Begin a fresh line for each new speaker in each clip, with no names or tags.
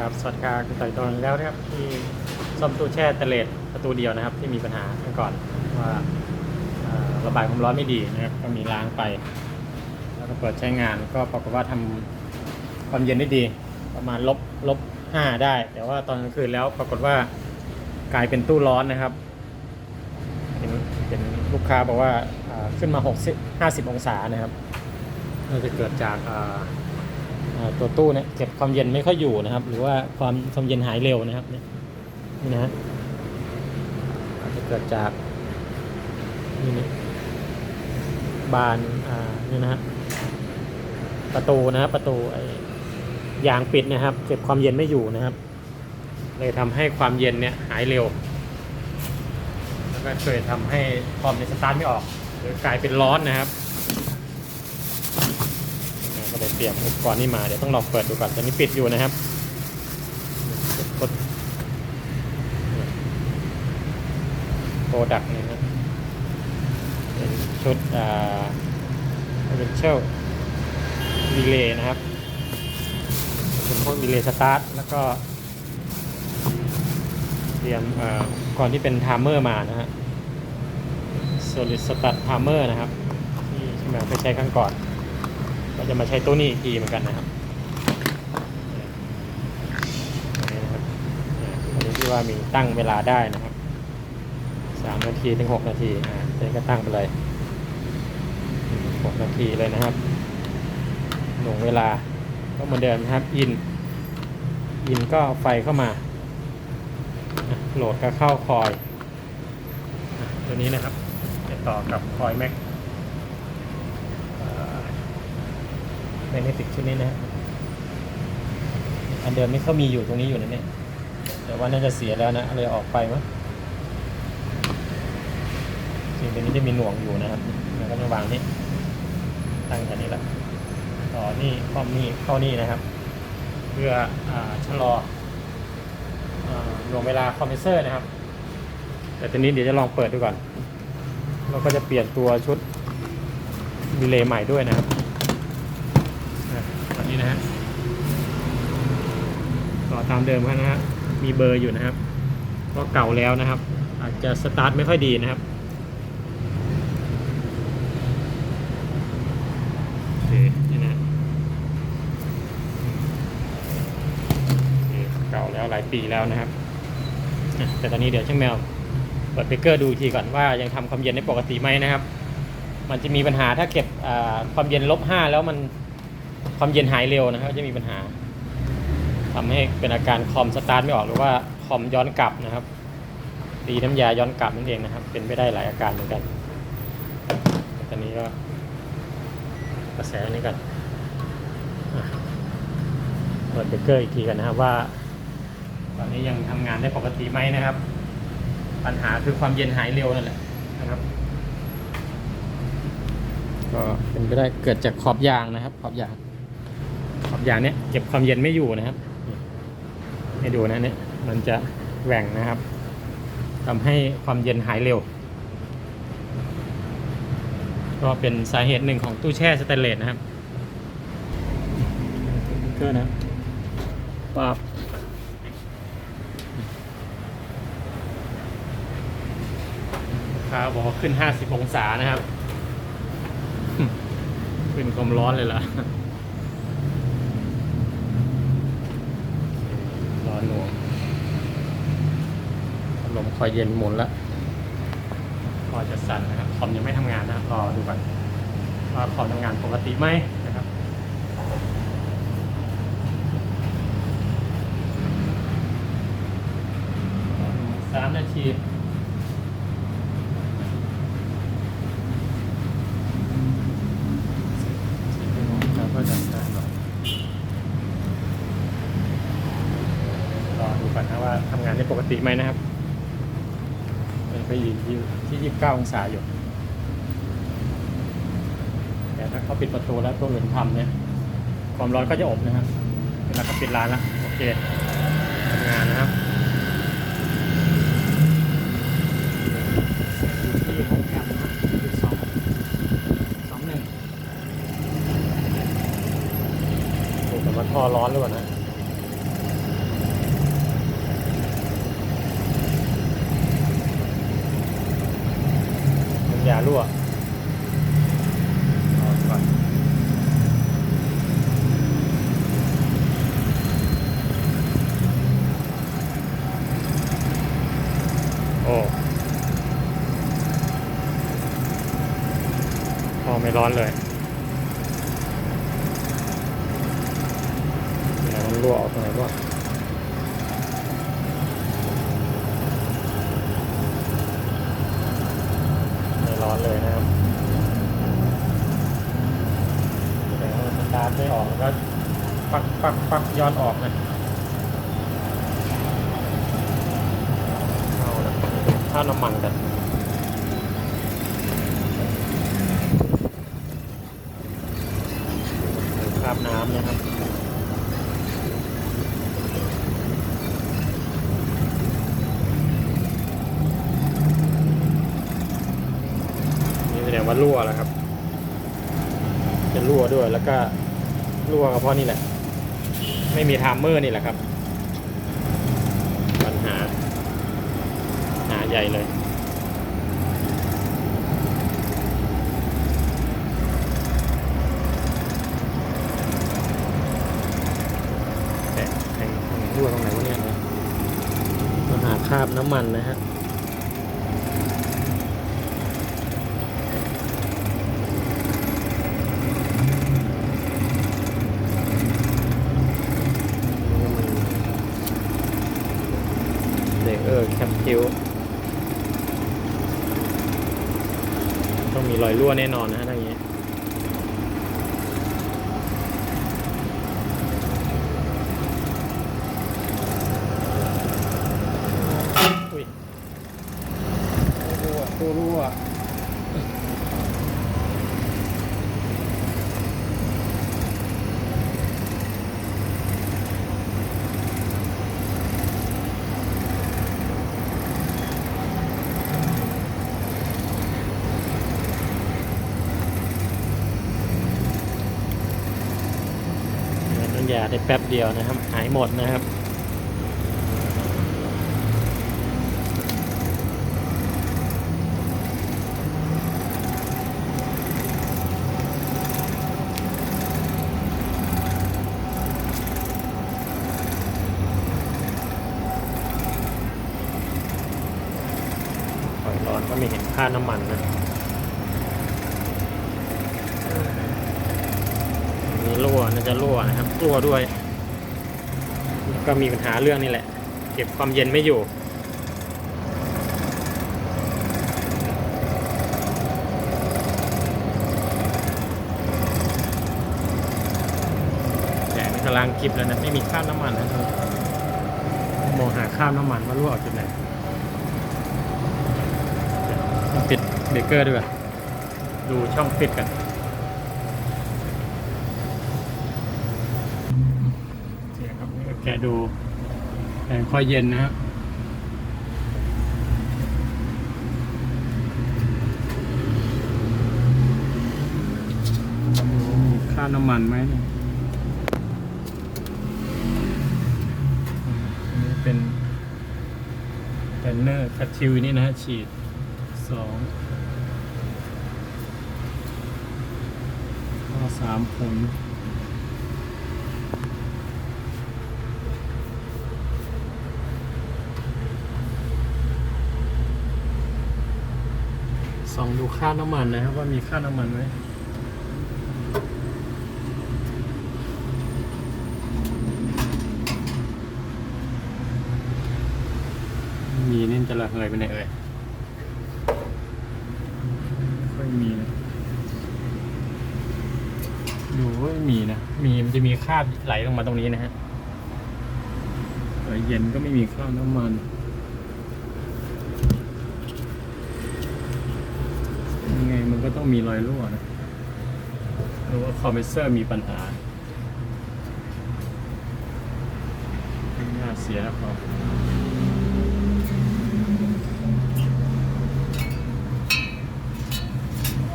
ครับสวัสดีครับคุณต่อยตอนแล้วนะครับที่ซ่อมตู้แช่เตเลตประตูเดียวนะครับ ที่มีปัญหาเมื่อก่อนว่าระบายความร้อนไม่ดีนะครับก็มีล้างไป แล้วก็เปิดใช้งานก็ปรากฏว่าทำความเย็นได้ดี ประมาณลบลบห้าได้ แต่ว่าตอนกลางคืนแล้วปรากฏว่ากลายเป็นตู้ร้อนนะครับเป็นเป็นลูกค้าบอกว่าขึ้นมา60 50องศานะครับน่าจะเกิดจากอ่า ตัวตู้เนี่ยเก็บความเย็นไม่ค่อยอยู่นะครับ หรือว่าความความเย็นหายเร็วนะครับเนี่ยนี่นะฮะอาจจะเกิดจากนี่นี่บานอ่านี่นะฮะประตูนะครับประตูไอ้ยางปิดนะครับ เก็บความเย็นไม่อยู่นะครับ เลยทำให้ความเย็นเนี่ยหายเร็ว แล้วก็เคยทำให้คอมเนี่ยสตาร์ทไม่ออกหรือกลายเป็นร้อนนะครับ เลยเตรียมอุปกรณ์นี้มาเดี๋ยวต้องลองเปิดดูก่อนตอนนี้ปิดอยู่นะครับกดโปรดักต์นี่นะเป็นชุดอ่าเป็นเชลดีเลย์นะครับเป็นพวกดีเลย์สตาร์ทแล้วก็เตรียมอ่าก่อนที่เป็นไทม์เมอร์มานะฮะ solid start timer นะครับ ที่ใช่ไหมไปใช้ครั้งก่อน ก็จะมาใช้ตัวนี้อีกทีเหมือนกันนะครับอันนี้ที่ว่ามีตั้งเวลาได้นะครับสามนาทีถึงหกนาทีอ่าเจ๊ก็ตั้งไปเลยหกนาทีเลยนะครับหน่วงเวลาก็เหมือนเดิมนะครับอินอินก็ไฟเข้ามา โหลดก็เข้าคอย ตัวนี้นะครับจะต่อกับคอยแม็ก แมกเนติกชุดนี้นะฮะอันเดิมนี่เขามีอยู่ตรงนี้อยู่นะเนี่ยแต่ว่าน่าจะเสียแล้วนะเลยออกไปมั้งสิ่งตัวนี้จะมีหน่วงอยู่นะครับแล้วก็จะวางนี่ตั้งแค่นี้ละต่อนี่คอมนี่เข้านี่นะครับ เพื่ออชะลอหน่วงเวลาคอมเพรสเซอร์นะครับ แต่ทีนี้เดี๋ยวจะลองเปิดดูก่อนเราก็จะเปลี่ยนตัวชุดดีเลย์ใหม่ด้วยนะครับ นะฮะต่อตามเดิมครับนะฮะมีเบอร์อยู่นะครับ ก็เก่าแล้วนะครับ อาจจะสตาร์ทไม่ค่อยดีนะครับเก่าแล้วหลายปีแล้วนะครับ แต่ตอนนี้เดี๋ยวช่างแมวเปิดเบเกอร์ดูทีก่อนว่ายังทำความเย็นได้ปกติไหมนะครับ มันจะมีปัญหาถ้าเก็บความเย็นลบห้าแล้วมัน ความเย็นหายเร็วนะครับ จะมีปัญหาทำให้เป็นอาการคอมสตาร์ทไม่ออกหรือว่าคอมย้อนกลับนะครับตีน้ำยาย้อนกลับนั่นเองนะครับ เป็นไม่ได้หลายอาการเหมือนกันตอนนี้ก็กระแสนี้กันเปิดเบรกเกอร์อีกทีกันนะครับว่า ตอนนี้ยังทำงานได้ปกติไหมนะครับ ปัญหาคือความเย็นหายเร็วนั่นแหละนะครับ ก็เป็นไปได้เกิดจากขอบยางนะครับ ขอบยาง ยางเนี้ยเก็บความเย็นไม่อยู่นะครับให้ดูนะเนี่ยมันจะแหว่งนะครับทำให้ความเย็นหายเร็ว ก็เป็นสาเหตุหนึ่งของตู้แช่สแตนเลสนะครับก็นะปรับค้าบอกว่าขึ้น 50 องศานะครับ ขึ้นความร้อนเลยล่ะ ร้อนหน่วงพัดลมค อเย็นหมุนแล้วพอจะสั่นนะครับคอมยังไม่ทำงานนะรอดูก่อนว่าคอมทำงานปกติไหม 9 องศาอยู่ แต่ถ้าเขาปิดประตูแล้วตัวอื่นทำเนี่ย ความร้อนก็จะอบนะครับเวลาเขาปิดร้านแล้วโอเคทำงานนะครับท่อร้อนหรือเปล่านะ อย่ารั่วโอ้พอไม่ร้อนเลยเดี๋ยวมันรั่วออกตรงไหนบ้าง ไม่ร้อนเลยนะครับแต่ว่าสตาร์ทไม่ออกก็ปักปักปักย้อนออกนะเอาละค่าน้ำมันกันคราบน้ำนะครับนี่แสดงว่ารั่วแล้วครับจะรั่วด้วยแล้วก็ รั่วก็เพราะนี่แหละ ไม่มีไทม์เมอร์นี่แหละครับ ปัญหา หาใหญ่เลยแต่แทงแทงรั่วตรงไหนวะเนี่ยมาหาคราบน้ำมันนะฮะ เด็กเออแคปคิวต้องมีรอยรั่วแน่นอนนะฮะทางนี้ อุ้ยรั่วตัวรั่วน้ำยาได้แป๊บเดียวนะครับ หายหมดนะครับก่อนร้อนก็ไม่เห็นค่าน้ำมันนะมีรั่วน่าจะรั่วนะครับรั่วด้วย ก็มีปัญหาเรื่องนี่แหละ เก็บความเย็นไม่อยู่แต่นี่กำลังกิบแล้วนะ ไม่มีคราบน้ำมันนะครับมองหาคราบน้ำมันว่ารั่วออกจุดไหนปิดเบรกเกอร์ด้วย ดูช่องปิดกันเสียครับแกะดูแผงคอยเย็นนะฮะดูมีค่าน้ำมันไหมเนี่ยอันนี้เป็นแบนเนอร์คัตทิวนี่นะฮะฉีดสองก็สามผล ส่องดูค่าน้ำมันนะครับว่ามีค่าน้ำมันไหมมีนี่จะระเหยไปไหนเอ่ยค่อยมีนะดูว่ามีนะ มีมันจะมีคราบไหลลงมาตรงนี้นะฮะเออเย็นก็ไม่มีคราบน้ำมัน ยัง ไงมันก็ต้องมีรอยรั่วนะหรือว่าคอมเพรสเซอร์มีปัญหาไม่น่าเสียนะครับ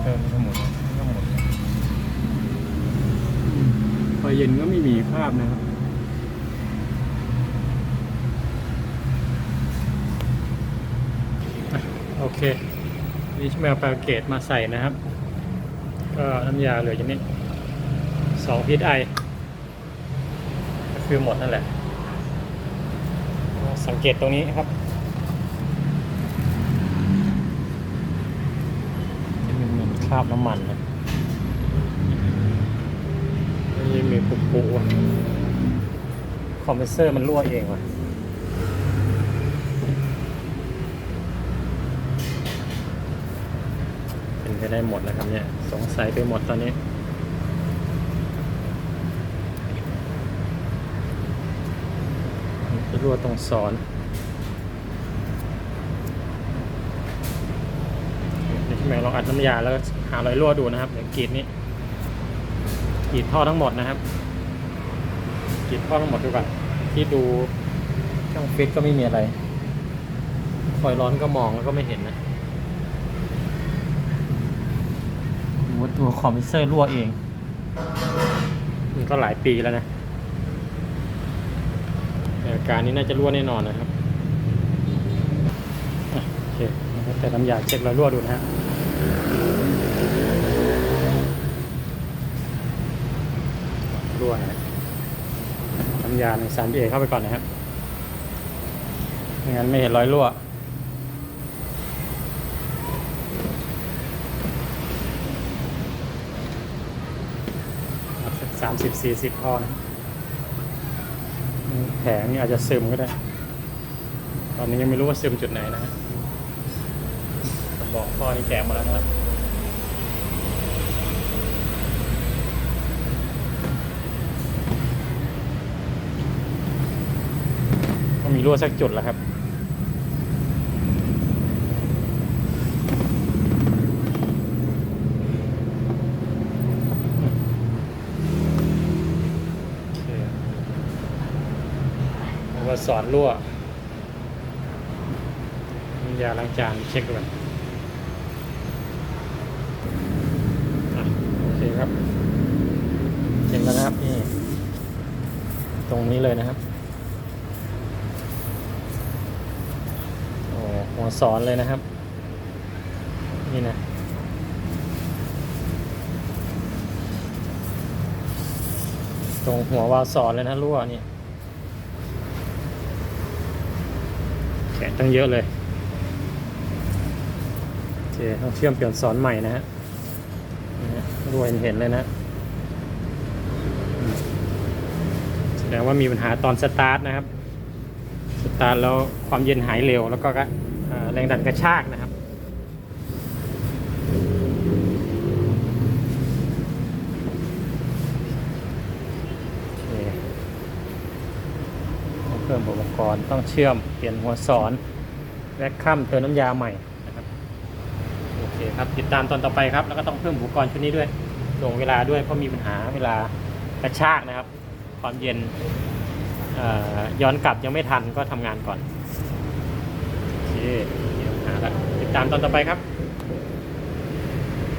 เติมทั้งหมดทั้งหมดพอเย็นก็ไม่มีคราบนะครับ โอเค นี่ดิชแมลปาเกตมาใส่นะครับ ก็น้ำยาเหลืออย่างนี้สองพีทไอก็คือหมดนั่นแหละ สังเกตตรงนี้ครับจะมีเหมือนคราบน้ำมันนะนี่มีปุปุคอมเพรสเซอร์มันรั่วเองว่ะ เป็น ไปได้หมดแล้วครับเนี่ย สงสัยไปหมดตอนนี้ จะรั่วตรงสอนเดี๋ยวพี่แมวลองอัดน้ำยาแล้วหารอยรั่วดูนะครับเดี๋ยวกรีดนี้กรีดท่อทั้งหมดนะครับกรีดท่อทั้งหมดดูก่อนที่ดูช่องฟิตก็ไม่มีอะไรคอยร้อนก็มองแล้วก็ไม่เห็นนะ ว่าตัวคอมพิวเซอร์รั่วเอง มันก็หลายปีแล้วนะอาการนี้น่าจะรั่วแน่นอนนะครับโอเคแต่น้ำยาเช็ครอยรั่วดูนะฮะรั่วนะน้ำยาในสารพีเอเข้าไปก่อนนะครับไม่งั้นไม่เห็นรอยรั่ว สามสิบสี่สิบพอนแผงนี่อาจจะซึมก็ได้ ตอนนี้ยังไม่รู้ว่าซึมจุดไหนนะฮะบอกข้อนี้แกะมาแล้วนะครับก็มีรั่วสักจุดแล้วครับ โอเค ว่า สอนรั่วน้ำยาล้างจานเช็คก่อนโอเคครับเห็นแล้วนะครับนี่ตรงนี้เลยนะครับโอ้หัวสอนเลยนะครับ นี่นะตรงหัววาสอนเลยนะรั่วนี่ แขนตั้งเยอะเลย โอเคต้องเชื่อมเปลี่ยนสอนใหม่นะฮะรวยเห็นเลยนะแสดงว่ามีปัญหาตอนสตาร์ทนะครับ สตาร์ทแล้วความเย็นหายเร็ว แล้วก็แรงดันกระชากนะครับ โอเค ต้องเพิ่มอุปกรณ์ต้องเชื่อมเปลี่ยนหัวสอนแวคคัมเติมน้ำยาใหม่นะครับโอเคครับติดตามตอนต่อไปครับ แล้วก็ต้องเพิ่มอุปกรณ์ชุดนี้ด้วยลงเวลาด้วยเพราะมีปัญหาเวลากระชากนะครับ ความเย็นย้อนกลับยังไม่ทันก็ทำงานก่อนโอเคมีปัญหาแล้วติดตามตอนต่อไปครับ